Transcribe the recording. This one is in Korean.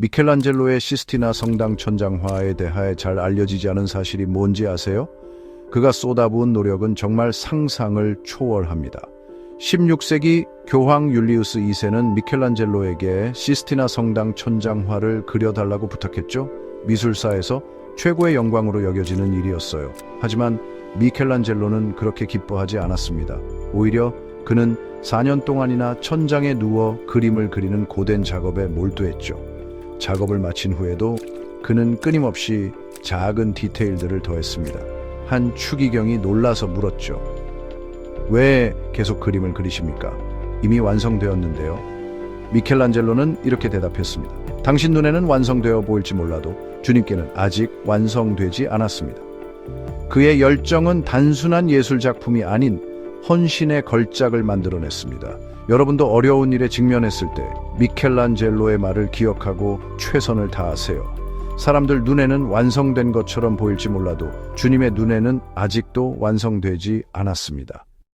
미켈란젤로의 시스티나 성당 천장화에 대하여 잘 알려지지 않은 사실이 뭔지 아세요? 그가 쏟아부은 노력은 정말 상상을 초월합니다. 16세기 교황 율리우스 2세는 미켈란젤로에게 시스티나 성당 천장화를 그려달라고 부탁했죠. 미술사에서 최고의 영광으로 여겨지는 일이었어요. 하지만 미켈란젤로는 그렇게 기뻐하지 않았습니다. 오히려 그는 4년 동안이나 천장에 누워 그림을 그리는 고된 작업에 몰두했죠. 작업을 마친 후에도 그는 끊임없이 작은 디테일들을 더했습니다. 한 추기경이 놀라서 물었죠. 왜 계속 그림을 그리십니까? 이미 완성되었는데요. 미켈란젤로는 이렇게 대답했습니다. 당신 눈에는 완성되어 보일지 몰라도 주님께는 아직 완성되지 않았습니다. 그의 열정은 단순한 예술 작품이 아닌 헌신의 걸작을 만들어냈습니다. 여러분도 어려운 일에 직면했을 때 미켈란젤로의 말을 기억하고 최선을 다하세요. 사람들 눈에는 완성된 것처럼 보일지 몰라도 주님의 눈에는 아직도 완성되지 않았습니다.